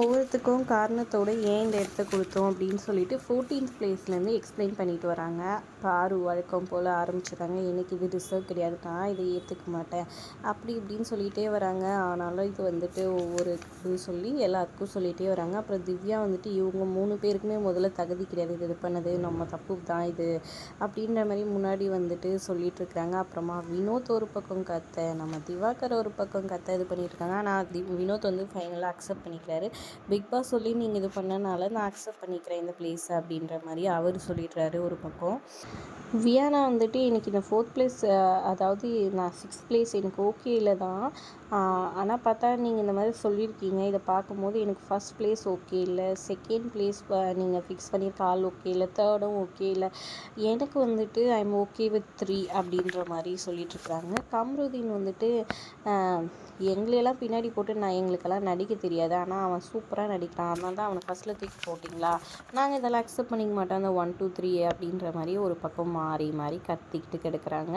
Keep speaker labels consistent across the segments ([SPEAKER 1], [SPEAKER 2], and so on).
[SPEAKER 1] ஒவ்வொருத்துக்கும் காரணத்தோடு ஏன் இந்த இடத்த கொடுத்தோம் அப்படின்னு சொல்லிட்டு ஃபோர்டீன்த் பிளேஸ்லேருந்து எக்ஸ்பிளைன் பண்ணிட்டு வராங்க. பாரு வழக்கம் போல் ஆரம்பிச்சிடுறாங்க எனக்கு இது ரிசர்வ் கிடையாது. நான் இதை ஏற்றுக்க மாட்டேன். அப்படி இப்படின்னு சொல்லிகிட்டே வராங்க. ஆனாலும் இது வந்துட்டு ஒவ்வொரு இது சொல்லி எல்லாருக்கும் சொல்லிகிட்டே வராங்க. அப்புறம் திவ்யா வந்துட்டு இவங்க மூணு பேருக்குமே முதல்ல தகுதி கிடையாது. இது இது பண்ணது நம்ம தப்பு தான் இது அப்படின்ற மாதிரி முன்னாடி வந்துட்டு சொல்லிட்டு இருக்கிறாங்க. அப்புறமா வினோத் ஒரு பக்கம் கத்தை நம்ம திவாகர் ஒரு பக்கம் கத்தை இது பண்ணியிருக்காங்க ஆனால் வினோத் வந்து ஃபைனலாக அக்செப்ட் பண்ணிக்கிறாரு. பிக் பாஸ் சொல்லி நீங்கள் இது பண்ணனால நான் அக்செப்ட் பண்ணிக்கிறேன் இந்த பிளேஸ் அப்படின்ற மாதிரி அவர் சொல்லிடுறாரு ஒரு பக்கம். வியானா வந்துட்டு எனக்கு இந்த ஃபோர்த் பிளேஸ் அதாவது நான் சிக்ஸ்த் பிளேஸ் எனக்கு ஓகே இல்லை தான். ஆனால் பார்த்தா நீங்கள் இந்த மாதிரி சொல்லியிருக்கீங்க. இதை பார்க்கும்போது எனக்கு ஃபஸ்ட் பிளேஸ் ஓகே இல்லை. செகண்ட் பிளேஸ் நீங்கள் ஃபிக்ஸ் பண்ணியிருக்க ஆள் ஓகே இல்லை. தேர்டும் ஓகே இல்லை. எனக்கு வந்துட்டு I am okay with three அப்படின்ற மாதிரி சொல்லிட்டுருக்குறாங்க கம்ருதீன் வந்துட்டு எங்களையெல்லாம் பின்னாடி போட்டு நான் எங்களுக்கெல்லாம் நடிக்க தெரியாது. ஆனால் அவன் சூப்பராக நடிக்கிறான். அதனால தான் அவனை ஃபஸ்ட்டில் தூக்கி போட்டிங்களா? நாங்கள் இதெல்லாம் அக்செப்ட் பண்ணிக்க மாட்டோம். அந்த ஒன் டூ த்ரீ அப்படின்ற மாதிரி ஒரு பக்கம் மாறி மாறி கத்திக்கிட்டு கிடக்குறாங்க.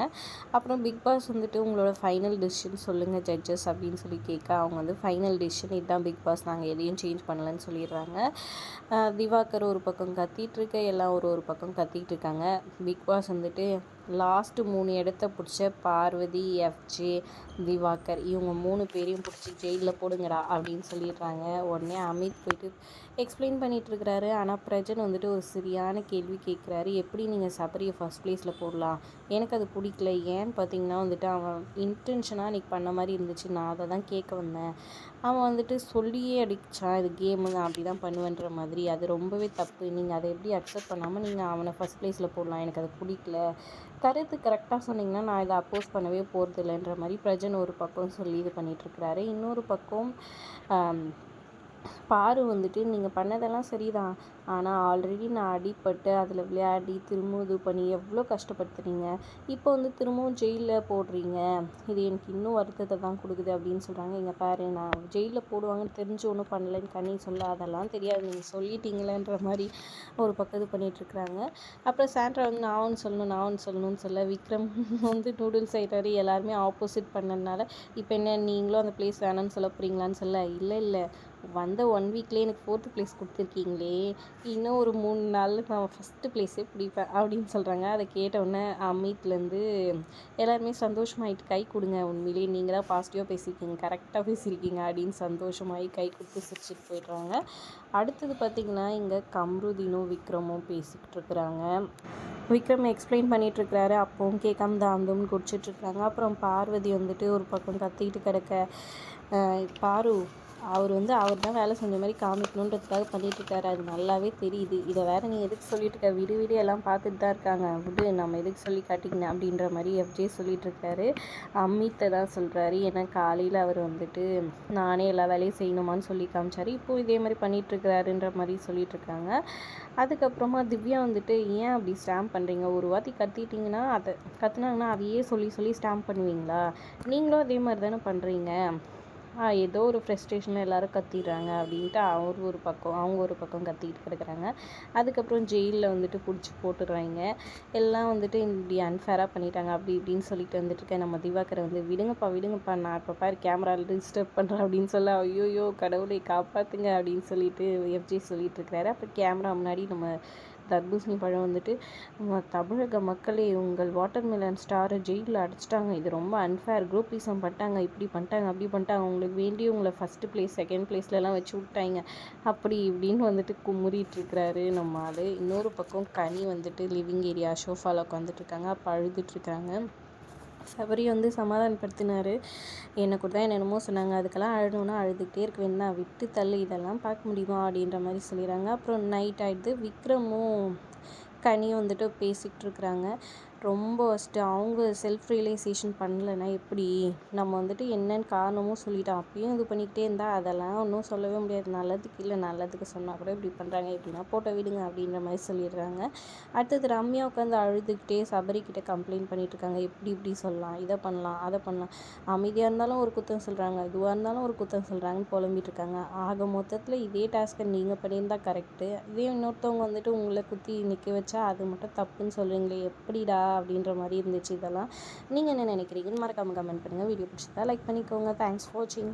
[SPEAKER 1] அப்புறம் பிக் பாஸ் வந்துட்டு உங்களோட ஃபைனல் டிசிஷன் சொல்லுங்கள் ஜட்ஜஸ் அப்படின்னு சொல்லி கேட்க அவங்க வந்து ஃபைனல் டிசிஷன் இதுதான் பிக் பாஸ் நாங்கள் எதையும் சேஞ்ச் பண்ணலன்னு சொல்லிடுறாங்க. திவாகர் ஒரு பக்கம் கத்திகிட்ருக்க எல்லாம் ஒரு ஒரு பக்கம் கத்திகிட்டு இருக்காங்க. பிக் பாஸ் வந்துட்டு லாஸ்ட்டு மூணு இடத்த பிடிச்ச பார்வதி எஃப்ஜே திவாகர் இவங்க மூணு பேரையும் பிடிச்சி ஜெயிலில் போடுங்கடா அப்படின்னு சொல்லிடுறாங்க. உடனே அமித் போயிட்டு எக்ஸ்பிளைன் பண்ணிகிட்ருக்கிறாரு ஆனால் பிரஜன் வந்துட்டு ஒரு சரியான கேள்வி கேட்குறாரு எப்படி நீங்கள் சபரியை ஃபஸ்ட் ப்ளேஸில் போடலாம்? எனக்கு அது பிடிக்கல. ஏன்னு பார்த்தீங்கன்னா வந்துட்டு அவன் இன்டென்ஷனாக அன்றைக்கி பண்ண மாதிரி இருந்துச்சு. நான் அதை தான் கேட்க வந்தேன். அவன் வந்துட்டு சொல்லியே அடிச்சான். இது கேமு நான் அப்படி தான் பண்ணுவேன்ற மாதிரி. அது ரொம்பவே தப்பு. நீங்கள் அதை எப்படி அக்செப்ட் பண்ணாமல் நீங்கள் அவனை ஃபஸ்ட் ப்ளேஸில் போடலாம்? எனக்கு அது பிடிக்கல. கருத்து கரெக்டாக சொன்னிங்கன்னா நான் இதை அப்போஸ் பண்ணவே போகிறது இல்லைன்ற மாதிரி பிரஜன் ஒரு பக்கம் சொல்லி இது பண்ணிகிட்ருக்கிறாரு இன்னொரு பக்கம் பாரு வந்துட்டு நீங்கள் பண்ணதெல்லாம் சரிதான். ஆனால் ஆல்ரெடி நான் அடிப்பட்டு அதில் விளையாடி திரும்பவும் இது பண்ணி எவ்வளோ கஷ்டப்படுத்துறீங்க? இப்போ வந்து திரும்பவும் ஜெயிலில் போடுறீங்க. இது எனக்கு இன்னும் வருத்தத்தை தான் கொடுக்குது அப்படின்னு சொல்கிறாங்க எங்கள் பாரு நான் ஜெயிலில் போடுவாங்கன்னு தெரிஞ்சு ஒன்றும் பண்ணலைன்னு கண்ணி சொல்ல அதெல்லாம் தெரியாது. நீங்கள் சொல்லிட்டீங்களேன்ற மாதிரி ஒரு பக்கம் இது பண்ணிகிட்ருக்குறாங்க அப்புறம் சாண்ட்ரா வந்து நான் ஒன்று சொல்லணும் நான் ஒன்று சொல்லணும்னு சொல்ல விக்ரம் வந்து நூடுல்ஸ் ஐட்டாரு எல்லாருமே ஆப்போசிட் பண்ணதுனால இப்போ என்ன நீங்களும் அந்த பிளேஸ் வேணாம்னு சொல்ல போகிறீங்களான்னு சொல்ல இல்லை இல்லை. வந்த ஒன் வீக்லேயே எனக்கு ஃபோர்த்து ப்ளேஸ் கொடுத்துருக்கீங்களே. இன்னும் ஒரு மூணு நாளில் நான் ஃபஸ்ட்டு ப்ளேஸே பிடிப்பேன் அப்படின்னு சொல்கிறாங்க அதை கேட்டவுடனே அமித்லேருந்து எல்லாருமே சந்தோஷமாயிட்டு கை கொடுங்க. உண்மையிலேயே நீங்கள் தான் பாசிட்டிவாக பேசியிருக்கீங்க கரெக்டாக பேசியிருக்கீங்க அப்படின்னு சந்தோஷமாகி கை கொடுத்து சிரிச்சிட்டு போயிடுறாங்க. அடுத்தது பார்த்திங்கன்னா இங்கே கம்ருதீனும் விக்ரமும் பேசிக்கிட்டு இருக்கிறாங்க. விக்ரம் எக்ஸ்பிளைன் பண்ணிகிட்ருக்கிறாரு அப்போவும் கேட்காம தாந்தோம்னு குடிச்சிட்ருக்காங்க அப்புறம் பார்வதி வந்துட்டு ஒரு பக்கம் கத்திக்கிட்டு கிடக்க பாரு அவர் வந்து அவர் தான் வேலை செஞ்ச மாதிரி காமிக்கணுன்றதுக்காக பண்ணிகிட்ருக்காரு அது நல்லாவே தெரியுது. இதை வேறு நீ எதுக்கு சொல்லிட்டு இருக்க? விடு விடு எல்லாம் பார்த்துட்டு தான் இருக்காங்க. விடு நம்ம எதுக்கு சொல்லி காட்டிக்கணும் அப்படின்ற மாதிரி எஃப்ஜே சொல்லிகிட்ருக்காரு அம்மித்தை தான் சொல்கிறாரு ஏன்னா காலையில் அவர் வந்துட்டு நானே எல்லா வேலையும் செய்யணுமான்னு சொல்லி காமிச்சார். இப்போது இதே மாதிரி பண்ணிகிட்ருக்கிறாருன்ற மாதிரி சொல்லிகிட்ருக்காங்க அதுக்கப்புறமா திவ்யா வந்துட்டு ஏன் அப்படி ஸ்டாம்ப் பண்ணுறீங்க ஒரு வாட்டி கத்திட்டிங்கன்னா அதை கத்துனாங்கன்னா அதையே சொல்லி சொல்லி ஸ்டாம்ப் பண்ணுவீங்களா? நீங்களும் அதே மாதிரி தானே பண்ணுறீங்க ஏதோ ஒரு ஃப்ரெஸ்ட்ரேஷனில் எல்லோரும் கத்திடுறாங்க அப்படின்ட்டு அவர் ஒரு பக்கம் அவங்க ஒரு பக்கம் கத்திக்கிட்டு கிடக்குறாங்க. அதுக்கப்புறம் ஜெயிலில் வந்துட்டு பிடிச்சி போட்டுடுறாங்க எல்லாம் வந்துட்டு இப்படி அன்ஃபேராக பண்ணிட்டாங்க அப்படி இப்படின்னு சொல்லிட்டு வந்துட்டு இருக்க நம்ம திவாகரை வந்து விடுங்கப்பா விடுங்கப்பா நான் இப்போ பாரு கேமராவில் டிஸ்டர்ப் பண்ணுறேன் அப்படின்னு சொல்ல ஐயோயோ கடவுளை காப்பாற்றுங்க அப்படின்னு சொல்லிட்டு எஃப்ஜி சொல்லிட்டு இருக்கிறாரு. அப்புறம் கேமரா முன்னாடி நம்ம தர்பூசணி பழம் வந்துட்டு தமிழக மக்களே உங்கள் வாட்டர்மெலன் ஸ்டாரை ஜெயிலில் அடிச்சிட்டாங்க. இது ரொம்ப அன்ஃபேர் குரூப்பிசம் பண்ணிட்டாங்க. இப்படி பண்ணிட்டாங்க. அப்படி பண்ணிட்டாங்க. உங்களுக்கு வேண்டி உங்களை ஃபஸ்ட்டு ப்ளேஸ் செகண்ட் ப்ளேஸ்லலாம் வச்சு விட்டாங்க அப்படி இப்படின்னு வந்துட்டு குமுறிட்டு இருக்கிறாரு. நம்ம ஆள். இன்னொரு பக்கம் கனி வந்துட்டு லிவிங் ஏரியா ஷோஃபாவில் உட்காந்துட்ருக்காங்க அப்போ அழுதுட்ருக்காங்க சபரி வந்து சமாதானப்படுத்தினார். என்னை கூட தான் என்னென்னமோ சொன்னாங்க. அதுக்கெல்லாம் அழணும்னா அழுதுகிட்டே இருக்க வேணா விட்டு தள்ளு இதெல்லாம் பார்க்க முடியுமா அப்படின்ற மாதிரி சொல்லிடுறாங்க. அப்புறம் நைட் ஆகிடுது விக்ரமும் கனியும் வந்துட்டு பேசிகிட்டு இருக்கிறாங்க. ரொம்ப ஃபஸ்ட்டு அவங்க செல்ஃப் ரியலைசேஷன் பண்ணலைன்னா எப்படி? நம்ம வந்துட்டு என்னென்னு காரணமும் சொல்லிட்டோம் அப்பயும் இது பண்ணிக்கிட்டே இருந்தால் அதெல்லாம் ஒன்றும் சொல்லவே முடியாது. நல்லதுக்கு இல்லை நல்லதுக்கு சொன்னால் கூட இப்படி பண்ணுறாங்க எப்படின்னா போட்டோ விடுங்க அப்படின்ற மாதிரி சொல்லிடுறாங்க. அடுத்தது ரம்யா உட்காந்து அழுதுகிட்டே சபரிக்கிட்ட கம்ப்ளைண்ட் பண்ணிகிட்ருக்காங்க எப்படி இப்படி சொல்லலாம் இதை பண்ணலாம் அதை பண்ணலாம். அமைதியாக இருந்தாலும் ஒரு குத்தம் சொல்கிறாங்க இதுவாக இருந்தாலும் ஒரு குத்தம் சொல்கிறாங்கன்னு புலம்பிட்டு இருக்காங்க. ஆக மொத்தத்தில் இதே டாஸ்க்கை நீங்கள் பண்ணியிருந்தால் கரெக்டு இதே இன்னொருத்தவங்க வந்துட்டு உங்களை குத்தி நிற்க வச்சா அது மட்டும் தப்புன்னு சொல்கிறீங்களே எப்படிடா அப்படின்ற மாதிரி இருந்துச்சு இதெல்லாம். நீங்கள் என்ன நினைக்கிறீங்கன்னு மறக்காமல் கமெண்ட் பண்ணுங்கள் வீடியோ பிடிச்சதா லைக் பண்ணிக்கோங்க. தேங்க்ஸ் ஃபார் வாட்சிங்